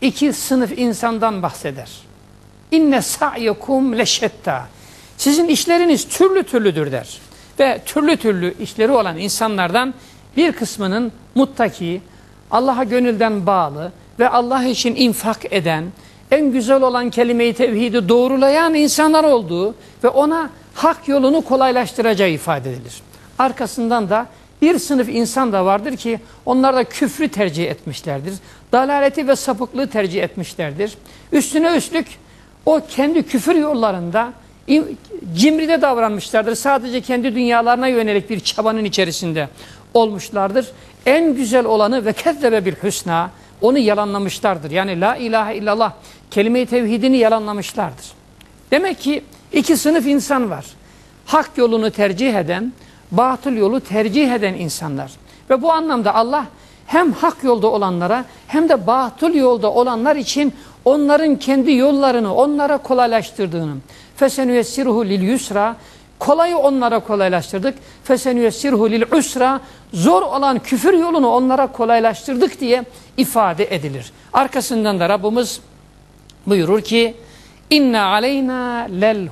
iki sınıf insandan bahseder. İnne sa'yekum leşetta. Sizin işleriniz türlü türlüdür der. Ve türlü türlü işleri olan insanlardan bir kısmının muttaki, Allah'a gönülden bağlı ve Allah için infak eden, en güzel olan kelime-i tevhidi doğrulayan insanlar olduğu ve ona hak yolunu kolaylaştıracağı ifade edilir. Arkasından da bir sınıf insan da vardır ki onlar da küfrü tercih etmişlerdir. Dalaleti ve sapıklığı tercih etmişlerdir. Üstüne üstlük o kendi küfür yollarında cimride davranmışlardır. Sadece kendi dünyalarına yönelik bir çabanın içerisinde olmuşlardır. En güzel olanı ve kezzebe bil hüsna onu yalanlamışlardır. Yani la ilahe illallah kelime-i tevhidini yalanlamışlardır. Demek ki iki sınıf insan var. Hak yolunu tercih eden, batıl yolu tercih eden insanlar. Ve bu anlamda Allah hem hak yolda olanlara hem de batıl yolda olanlar için onların kendi yollarını onlara kolaylaştırdığını. Fesenüyessirhu lil yusra kolayı onlara kolaylaştırdık. Fesenüyessirhu lil usra zor olan küfür yolunu onlara kolaylaştırdık diye ifade edilir. Arkasından da Rabbimiz buyurur ki inna aleyna lel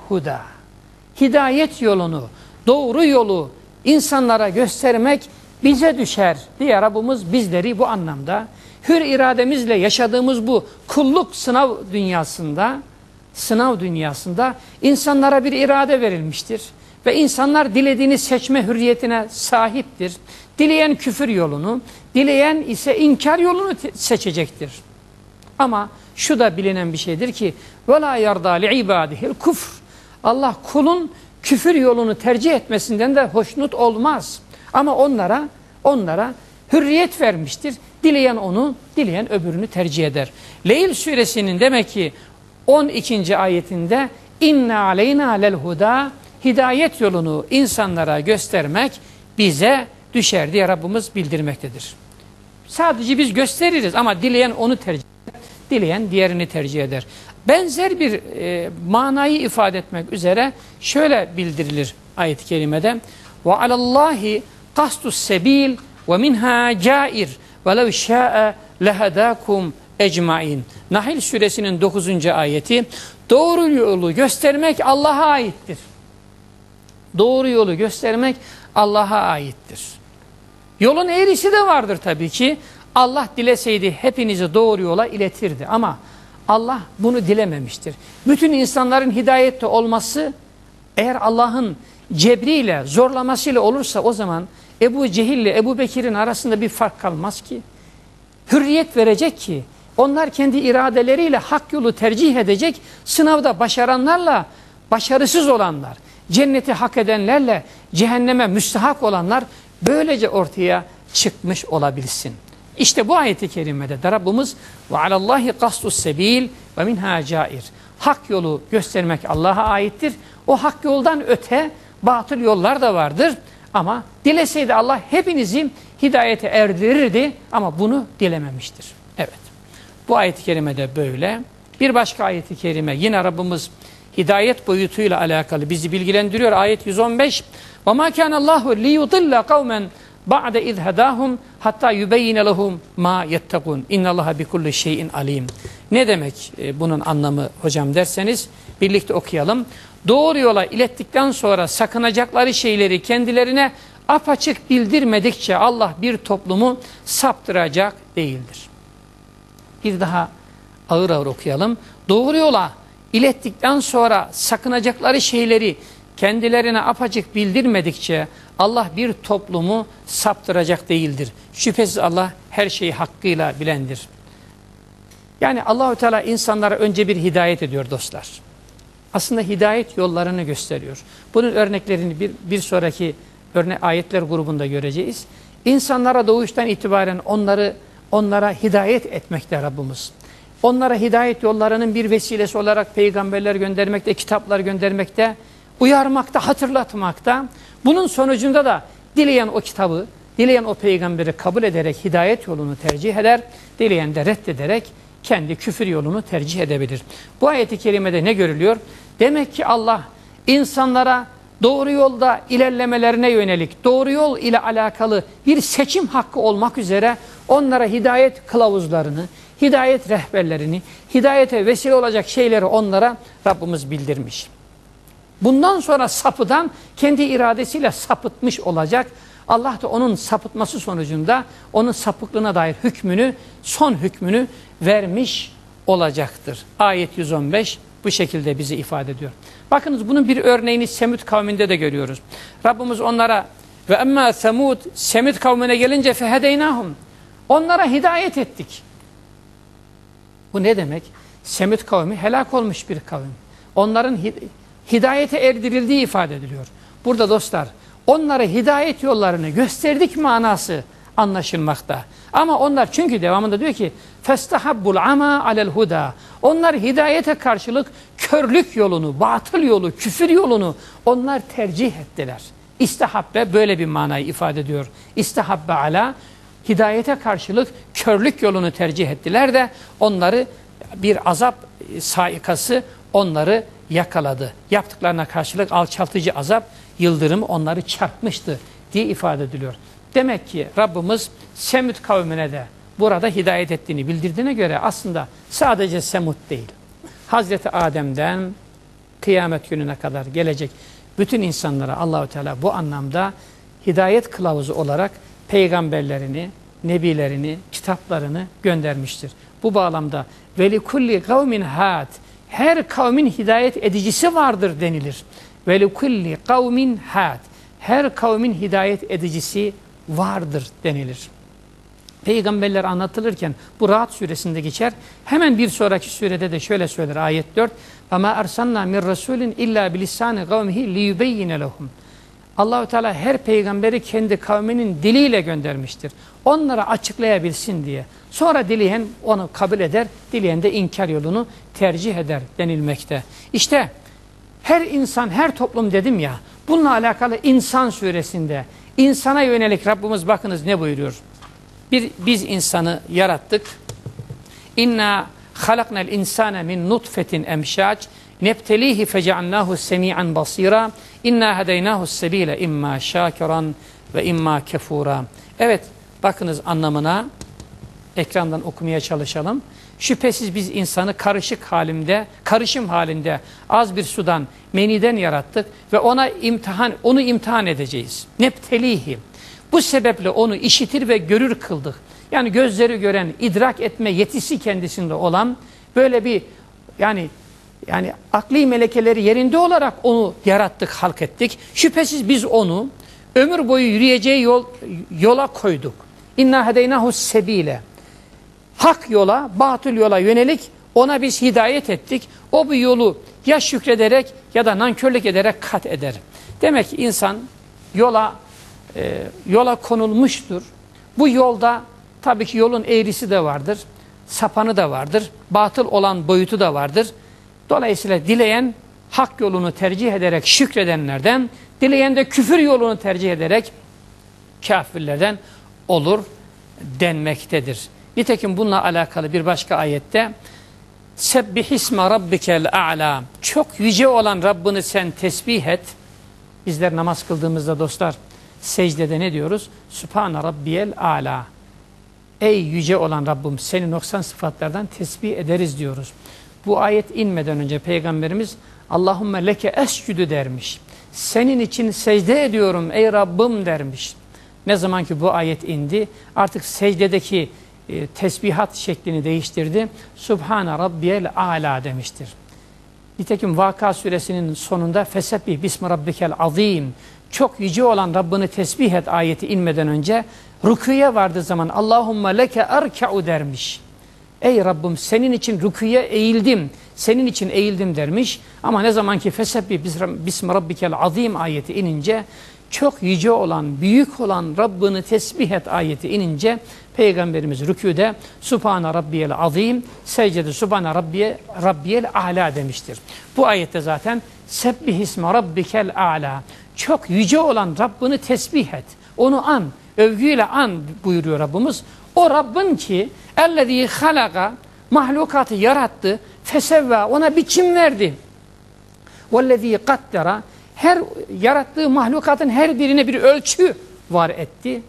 hidayet yolunu doğru yolu insanlara göstermek bize düşer diye Rabbimiz bizleri bu anlamda hür irademizle yaşadığımız bu kulluk sınav dünyasında sınav dünyasında insanlara bir irade verilmiştir. Ve insanlar dilediğini seçme hürriyetine sahiptir. Dileyen küfür yolunu, dileyen ise inkar yolunu seçecektir. Ama şu da bilinen bir şeydir ki وَلَا يَرْضَى لِعِبَادِهِ kufr. Allah kulun küfür yolunu tercih etmesinden de hoşnut olmaz. Ama onlara onlara hürriyet vermiştir. Dileyen onu, dileyen öbürünü tercih eder. Leyl suresinin demek ki 12. ayetinde inna aleyna lel huda hidayet yolunu insanlara göstermek bize düşer diye Rabbimiz bildirmektedir. Sadece biz gösteririz ama dileyen onu tercih eder, dileyen diğerini tercih eder. Benzer bir e, manayı ifade etmek üzere şöyle bildirilir ayet-i kerimede. Ve alallahi kastus sebil ve minha cair ve lev şa'e lehadakum ecmain. Nahil suresinin 9. ayeti doğru yolu göstermek Allah'a aittir. Doğru yolu göstermek Allah'a aittir. Yolun eğrisi de vardır tabii ki. Allah dileseydi hepinizi doğru yola iletirdi ama Allah bunu dilememiştir. Bütün insanların hidayette olması eğer Allah'ın cebriyle, zorlamasıyla olursa o zaman Ebu Cehil ile Ebu Bekir'in arasında bir fark kalmaz ki. Hürriyet verecek ki onlar kendi iradeleriyle hak yolu tercih edecek. Sınavda başaranlarla başarısız olanlar, cenneti hak edenlerle cehenneme müstahak olanlar böylece ortaya çıkmış olabilsin. İşte bu ayeti kerimede de Rabbimiz ve alallahi kastus sebil ve minha cair. Hak yolu göstermek Allah'a aittir. O hak yoldan öte batıl yollar da vardır. Ama dileseydi Allah hepinizi hidayete erdirirdi ama bunu dilememiştir. Evet. Bu ayet-i kerime de böyle. Bir başka ayet-i kerime yine Rabbimiz hidayet boyutuyla alakalı bizi bilgilendiriyor. Ayet 115. Ve ma kana Allahu li yudilla kavmen ba'de iz hadahum hatta yubeyyine lehum ma yettekun. İnallaha bi kulli şeyin alim. Ne demek e, bunun anlamı hocam derseniz birlikte okuyalım. Doğru yola ilettikten sonra sakınacakları şeyleri kendilerine apaçık bildirmedikçe Allah bir toplumu saptıracak değildir. Bir daha ağır ağır okuyalım. Doğru yola ilettikten sonra sakınacakları şeyleri kendilerine apacık bildirmedikçe Allah bir toplumu saptıracak değildir. Şüphesiz Allah her şeyi hakkıyla bilendir. Yani Allahü Teala insanlara önce bir hidayet ediyor dostlar. Aslında hidayet yollarını gösteriyor. Bunun örneklerini bir, bir sonraki örnek ayetler grubunda göreceğiz. İnsanlara doğuştan itibaren onları onlara hidayet etmekte Rabbimiz. Onlara hidayet yollarının bir vesilesi olarak peygamberler göndermekte, kitaplar göndermekte, uyarmakta, hatırlatmakta. Bunun sonucunda da dileyen o kitabı, dileyen o peygamberi kabul ederek hidayet yolunu tercih eder, dileyen de reddederek kendi küfür yolunu tercih edebilir. Bu ayeti kerimede ne görülüyor? Demek ki Allah insanlara doğru yolda ilerlemelerine yönelik doğru yol ile alakalı bir seçim hakkı olmak üzere onlara hidayet kılavuzlarını, hidayet rehberlerini, hidayete vesile olacak şeyleri onlara Rabbimiz bildirmiş. Bundan sonra sapıdan kendi iradesiyle sapıtmış olacak. Allah da onun sapıtması sonucunda onun sapıklığına dair hükmünü, son hükmünü vermiş olacaktır. Ayet 115 bu şekilde bizi ifade ediyor. Bakınız bunun bir örneğini Semud kavminde de görüyoruz. Rabbimiz onlara ve emma Semud Semud kavmine gelince fehedeynahum onlara hidayet ettik. Bu ne demek? Semud kavmi helak olmuş bir kavim. Onların hidayete erdirildiği ifade ediliyor. Burada dostlar onlara hidayet yollarını gösterdik manası anlaşılmakta. Ama onlar çünkü devamında diyor ki festahabbul ama alel huda. Onlar hidayete karşılık körlük yolunu, batıl yolu, küfür yolunu onlar tercih ettiler. İstihabbe böyle bir manayı ifade ediyor. İstihabbe ala hidayete karşılık körlük yolunu tercih ettiler de onları bir azap saikası onları yakaladı. Yaptıklarına karşılık alçaltıcı azap yıldırım onları çarpmıştı diye ifade ediliyor. Demek ki Rabbimiz Semud kavmine de burada hidayet ettiğini bildirdiğine göre aslında sadece Semud değil. Hazreti Adem'den kıyamet gününe kadar gelecek bütün insanlara Allahü Teala bu anlamda hidayet kılavuzu olarak peygamberlerini, nebilerini, kitaplarını göndermiştir. Bu bağlamda veli kulli kavmin had her kavmin hidayet edicisi vardır denilir. Veli kulli kavmin had her kavmin hidayet edicisi vardır denilir. Peygamberler anlatılırken bu Rahat suresinde geçer. Hemen bir sonraki surede de şöyle söyler ayet 4. Ama arsalna min rasulin illa bilisani kavmihi liyubeyyine lehum. Allahü Teala her peygamberi kendi kavminin diliyle göndermiştir. Onlara açıklayabilsin diye. Sonra dileyen onu kabul eder, dileyen de inkar yolunu tercih eder denilmekte. İşte her insan, her toplum dedim ya, bununla alakalı insan suresinde insana yönelik Rabbimiz bakınız ne buyuruyor? Bir, biz insanı yarattık. İnna halaknel insane min nutfetin emşaç nebtelihi fecealnahu semi'an basira inna hedeynahu sebile imma şakiran ve imma kefura. Evet bakınız anlamına ekrandan okumaya çalışalım. Şüphesiz biz insanı karışık halinde, karışım halinde az bir sudan, meniden yarattık ve ona imtihan, onu imtihan edeceğiz. Neptelihi. Bu sebeple onu işitir ve görür kıldık. Yani gözleri gören, idrak etme yetisi kendisinde olan böyle bir yani yani akli melekeleri yerinde olarak onu yarattık, halk ettik. Şüphesiz biz onu ömür boyu yürüyeceği yol, yola koyduk. İnna hedeynahu sebile. Hak yola, batıl yola yönelik ona biz hidayet ettik. O bu yolu ya şükrederek ya da nankörlük ederek kat eder. Demek ki insan yola e, yola konulmuştur. Bu yolda tabii ki yolun eğrisi de vardır, sapanı da vardır, batıl olan boyutu da vardır. Dolayısıyla dileyen hak yolunu tercih ederek şükredenlerden, dileyen de küfür yolunu tercih ederek kafirlerden olur denmektedir. Nitekim bununla alakalı bir başka ayette Sebbihisme rabbikel a'la Çok yüce olan Rabbini sen tesbih et. Bizler namaz kıldığımızda dostlar secdede ne diyoruz? Sübhane rabbiyel a'la. Ey yüce olan Rabbim seni noksan sıfatlardan tesbih ederiz diyoruz. Bu ayet inmeden önce Peygamberimiz Allahümme leke escüdü dermiş. Senin için secde ediyorum ey Rabbim dermiş. Ne zaman ki bu ayet indi artık secdedeki e, tesbihat şeklini değiştirdi. Subhane rabbiyel ala demiştir. Nitekim Vaka suresinin sonunda fesebbih bismi rabbikel azim çok yüce olan Rabbini tesbih et ayeti inmeden önce rüküye vardığı zaman Allahümme leke erke'u dermiş. Ey Rabbim senin için rüküye eğildim, senin için eğildim dermiş. Ama ne zaman ki fesebbi bismi rabbikel azim ayeti inince çok yüce olan, büyük olan Rabbini tesbih et ayeti inince Peygamberimiz rüküde Subhane Rabbiyel Azim, secdede Subhane Rabbiye, Rabbiyel A'la demiştir. Bu ayette zaten Sebbih isme Rabbikel A'la. Çok yüce olan Rabbini tesbih et. Onu an, övgüyle an buyuruyor Rabbimiz. O Rabbin ki ellezî halaka mahlukatı yarattı, fesevva ona biçim verdi. Vellezî kaddera her yarattığı mahlukatın her birine bir ölçü var etti.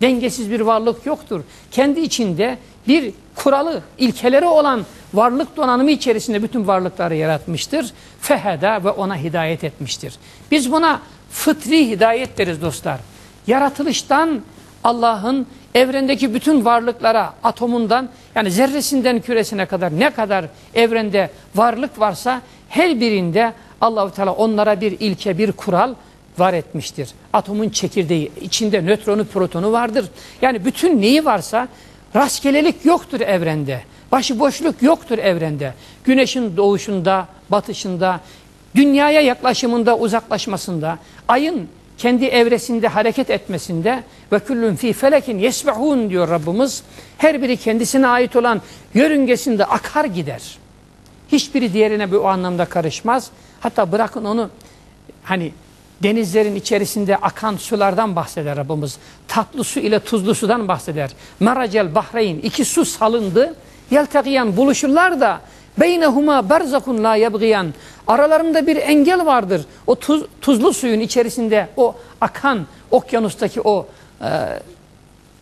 Dengesiz bir varlık yoktur. Kendi içinde bir kuralı, ilkeleri olan varlık donanımı içerisinde bütün varlıkları yaratmıştır. Feheda ve ona hidayet etmiştir. Biz buna fıtri hidayet deriz dostlar. Yaratılıştan Allah'ın evrendeki bütün varlıklara atomundan yani zerresinden küresine kadar ne kadar evrende varlık varsa her birinde Allahu Teala onlara bir ilke, bir kural var etmiştir. Atomun çekirdeği, içinde nötronu, protonu vardır. Yani bütün neyi varsa rastgelelik yoktur evrende. Başıboşluk yoktur evrende. Güneşin doğuşunda, batışında, dünyaya yaklaşımında, uzaklaşmasında, ayın kendi evresinde hareket etmesinde ve küllün fi felekin yesbehun diyor Rabbimiz. Her biri kendisine ait olan yörüngesinde akar gider. Hiçbiri diğerine bu anlamda karışmaz. Hatta bırakın onu hani denizlerin içerisinde akan sulardan bahseder Rabbimiz. Tatlı su ile tuzlu sudan bahseder. Meracel bahreyn iki su salındı. Yeltekiyan buluşurlar da beynehuma berzakun la yebgiyan aralarında bir engel vardır. O tuz, tuzlu suyun içerisinde o akan okyanustaki o e,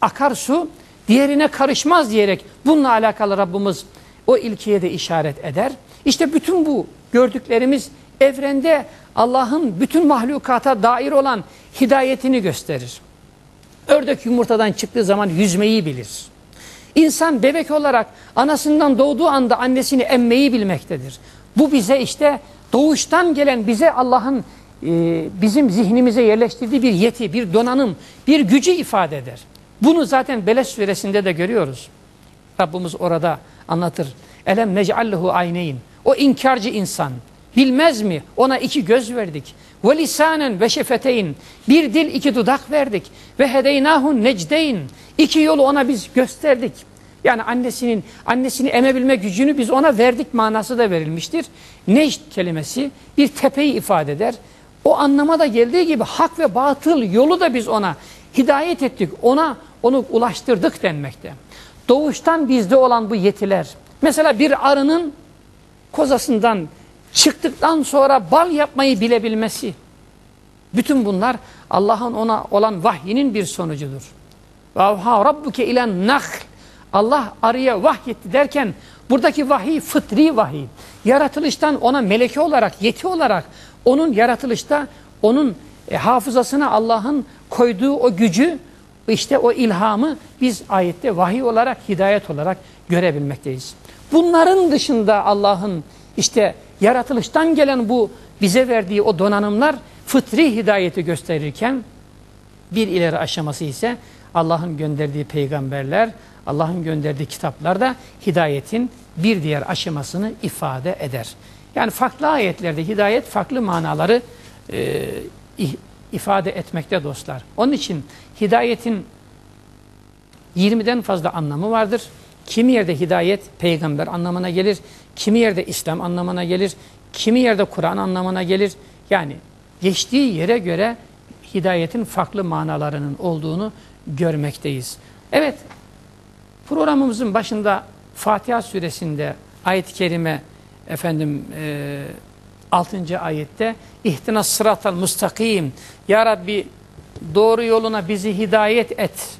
akarsu diğerine karışmaz diyerek bununla alakalı Rabbimiz o ilkeye de işaret eder. İşte bütün bu gördüklerimiz evrende Allah'ın bütün mahlukata dair olan hidayetini gösterir. Ördek yumurtadan çıktığı zaman yüzmeyi bilir. İnsan bebek olarak anasından doğduğu anda annesini emmeyi bilmektedir. Bu bize işte doğuştan gelen bize Allah'ın e, bizim zihnimize yerleştirdiği bir yeti, bir donanım, bir gücü ifade eder. Bunu zaten Beled suresinde de görüyoruz. Rabbimiz orada anlatır. Elem nec'allehu ayneyn. O inkarcı insan. Bilmez mi? Ona iki göz verdik. Ve lisanen ve şefeteyn. Bir dil iki dudak verdik. Ve hedeynahun necdeyn. İki yolu ona biz gösterdik. Yani annesinin annesini emebilme gücünü biz ona verdik manası da verilmiştir. Necd kelimesi bir tepeyi ifade eder. O anlama da geldiği gibi hak ve batıl yolu da biz ona hidayet ettik. Ona onu ulaştırdık denmekte. Doğuştan bizde olan bu yetiler. Mesela bir arının kozasından çıktıktan sonra bal yapmayı bilebilmesi. Bütün bunlar Allah'ın ona olan vahyinin bir sonucudur. Vavha rabbuke ilen nahl. Allah arıya vahyetti derken buradaki vahiy fıtri vahiy. Yaratılıştan ona meleke olarak, yeti olarak onun yaratılışta onun e, hafızasına Allah'ın koyduğu o gücü işte o ilhamı biz ayette vahiy olarak, hidayet olarak görebilmekteyiz. Bunların dışında Allah'ın işte yaratılıştan gelen bu bize verdiği o donanımlar fıtri hidayeti gösterirken bir ileri aşaması ise Allah'ın gönderdiği peygamberler, Allah'ın gönderdiği kitaplar da hidayetin bir diğer aşamasını ifade eder. Yani farklı ayetlerde hidayet farklı manaları e, ifade etmekte dostlar. Onun için hidayetin 20'den fazla anlamı vardır. Kimi yerde hidayet peygamber anlamına gelir, kimi yerde İslam anlamına gelir, kimi yerde Kur'an anlamına gelir. Yani geçtiği yere göre hidayetin farklı manalarının olduğunu görmekteyiz. Evet, programımızın başında Fatiha suresinde ayet-i kerime efendim e, 6. ayette ihtina sıratal mustakim Ya Rabbi doğru yoluna bizi hidayet et.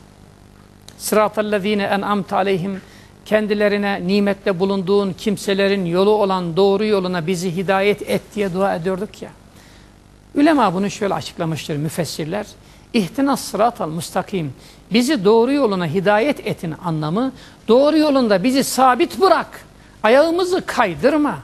Sıratallezine en'amte aleyhim kendilerine nimette bulunduğun kimselerin yolu olan doğru yoluna bizi hidayet et diye dua ediyorduk ya. Ülema bunu şöyle açıklamıştır müfessirler. İhtinas sıratal mustakim. Bizi doğru yoluna hidayet etin anlamı doğru yolunda bizi sabit bırak. Ayağımızı kaydırma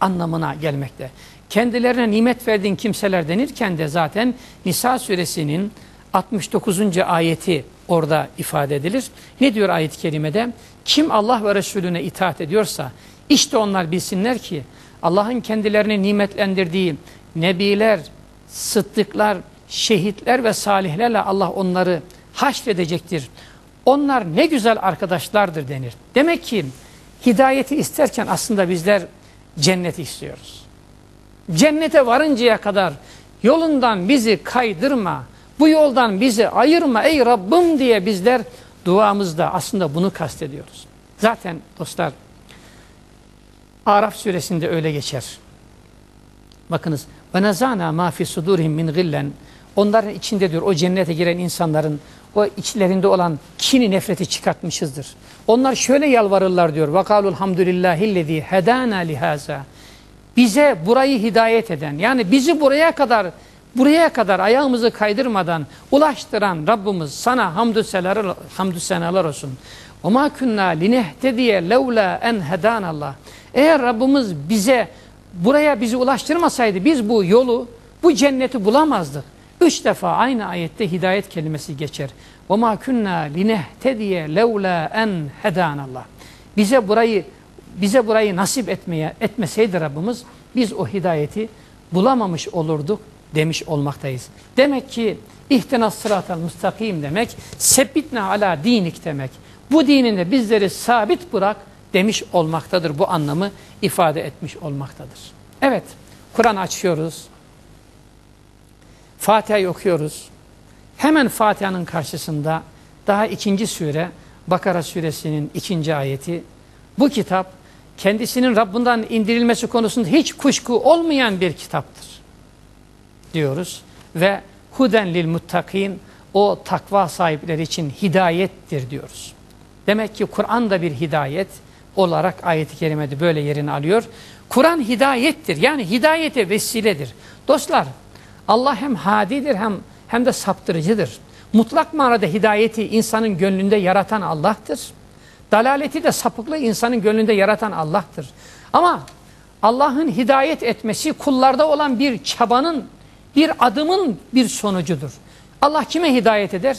anlamına gelmekte. Kendilerine nimet verdiğin kimseler denirken de zaten Nisa suresinin 69. ayeti orada ifade edilir. Ne diyor ayet-i kerimede? Kim Allah ve Resulüne itaat ediyorsa işte onlar bilsinler ki Allah'ın kendilerini nimetlendirdiği nebiler, sıddıklar, şehitler ve salihlerle Allah onları haşredecektir. Onlar ne güzel arkadaşlardır denir. Demek ki hidayeti isterken aslında bizler cenneti istiyoruz. Cennete varıncaya kadar yolundan bizi kaydırma, bu yoldan bizi ayırma ey Rabbim diye bizler duamızda aslında bunu kastediyoruz. Zaten dostlar Araf suresinde öyle geçer. Bakınız ve nazana ma fi sudurihim min gillen onların içinde diyor o cennete giren insanların o içlerinde olan kini nefreti çıkartmışızdır. Onlar şöyle yalvarırlar diyor. Vakalul hamdülillahillezî hedâna lihaza. Bize burayı hidayet eden yani bizi buraya kadar buraya kadar ayağımızı kaydırmadan ulaştıran Rabbimiz sana hamdü senalar, hamdü senalar olsun. Ve ma kunna linehtediye levla en hedanallah. Eğer Rabbimiz bize buraya bizi ulaştırmasaydı biz bu yolu, bu cenneti bulamazdık. Üç defa aynı ayette hidayet kelimesi geçer. وَمَا كُنَّا لِنَهْتَدِيَ لَوْلَا en hedanallah. Bize burayı bize burayı nasip etmeye etmeseydi Rabbimiz biz o hidayeti bulamamış olurduk demiş olmaktayız. Demek ki ihtinas sıratal müstakim demek sebbitne ala dinik demek. Bu dininde bizleri sabit bırak demiş olmaktadır. Bu anlamı ifade etmiş olmaktadır. Evet Kur'an açıyoruz. Fatiha'yı okuyoruz. Hemen Fatiha'nın karşısında daha ikinci sure Bakara suresinin ikinci ayeti bu kitap kendisinin Rabbinden indirilmesi konusunda hiç kuşku olmayan bir kitaptır diyoruz ve huden lil muttakin o takva sahipleri için hidayettir diyoruz. Demek ki Kur'an da bir hidayet olarak ayeti kerimede böyle yerini alıyor. Kur'an hidayettir. Yani hidayete vesiledir. Dostlar Allah hem hadidir hem hem de saptırıcıdır. Mutlak manada hidayeti insanın gönlünde yaratan Allah'tır. Dalaleti de sapıklığı insanın gönlünde yaratan Allah'tır. Ama Allah'ın hidayet etmesi kullarda olan bir çabanın, bir adımın bir sonucudur. Allah kime hidayet eder?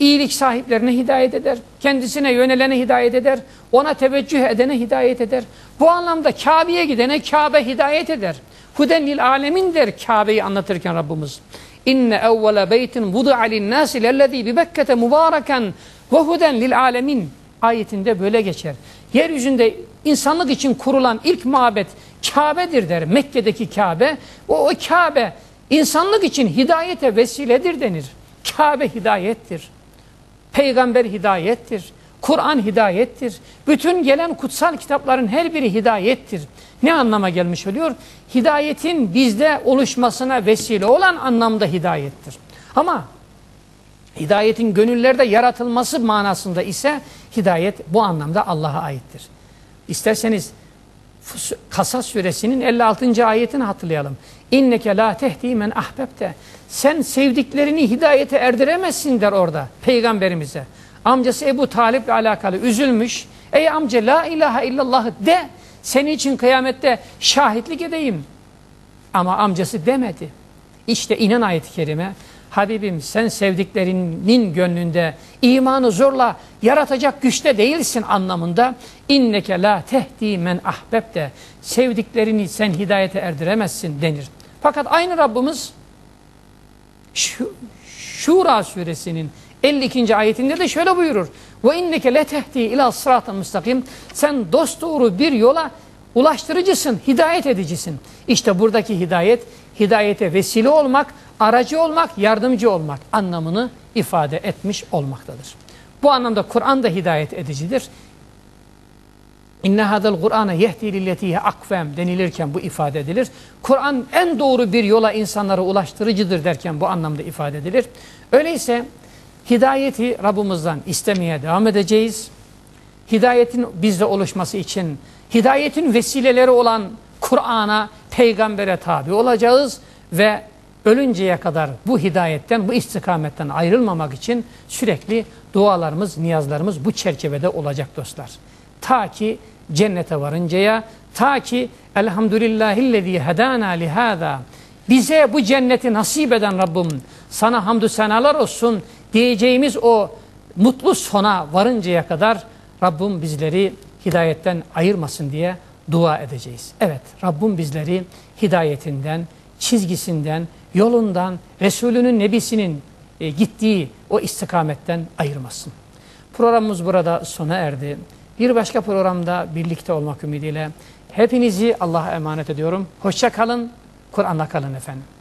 İyilik sahiplerine hidayet eder. Kendisine yönelene hidayet eder. Ona teveccüh edene hidayet eder. Bu anlamda Kabe'ye gidene Kabe hidayet eder. Huden lil alemin der Kabe'yi anlatırken Rabbimiz. İnne evvele beytin vudu'a linnâsi lellezî bi Bekke'te mübâreken ve huden lil alemin ayetinde böyle geçer. Yeryüzünde insanlık için kurulan ilk mabet Kabe'dir der. Mekke'deki Kabe. O, o Kabe insanlık için hidayete vesiledir denir. Kabe hidayettir. Peygamber hidayettir. Kur'an hidayettir. Bütün gelen kutsal kitapların her biri hidayettir. Ne anlama gelmiş oluyor? Hidayetin bizde oluşmasına vesile olan anlamda hidayettir. Ama hidayetin gönüllerde yaratılması manasında ise hidayet bu anlamda Allah'a aittir. İsterseniz Kasas suresinin 56. ayetini hatırlayalım. İnneke la tehdi men ahbebte. Sen sevdiklerini hidayete erdiremezsin der orada peygamberimize. Amcası Ebu Talip ile alakalı üzülmüş. Ey amca la ilahe illallah de senin için kıyamette şahitlik edeyim. Ama amcası demedi. İşte inan ayet-i kerime. Habibim sen sevdiklerinin gönlünde imanı zorla yaratacak güçte değilsin anlamında inneke la tehdi men ahbebte sevdiklerini sen hidayete erdiremezsin denir. Fakat aynı Rabbimiz Şura suresinin 52. ayetinde de şöyle buyurur. Ve inneke letehdi ila sıratın müstakim. Sen dost doğru bir yola ulaştırıcısın, hidayet edicisin. İşte buradaki hidayet, hidayete vesile olmak, aracı olmak, yardımcı olmak anlamını ifade etmiş olmaktadır. Bu anlamda Kur'an da hidayet edicidir. İnne hadal Kur'ana yehdi lilletihi akvem denilirken bu ifade edilir. Kur'an en doğru bir yola insanlara ulaştırıcıdır derken bu anlamda ifade edilir. Öyleyse hidayeti Rabbimizden istemeye devam edeceğiz. Hidayetin bizde oluşması için hidayetin vesileleri olan Kur'an'a, peygambere tabi olacağız ve ölünceye kadar bu hidayetten, bu istikametten ayrılmamak için sürekli dualarımız, niyazlarımız bu çerçevede olacak dostlar. Ta ki cennete varıncaya, ta ki elhamdülillahillezî hedâna lihâzâ bize bu cenneti nasip eden Rabbim sana hamdü senalar olsun diyeceğimiz o mutlu sona varıncaya kadar Rabbim bizleri hidayetten ayırmasın diye dua edeceğiz. Evet Rabbim bizleri hidayetinden, çizgisinden, yolundan, Resulünün, Nebisinin e, gittiği o istikametten ayırmasın. Programımız burada sona erdi. Bir başka programda birlikte olmak ümidiyle hepinizi Allah'a emanet ediyorum. Hoşça kalın, Kur'an'la kalın efendim.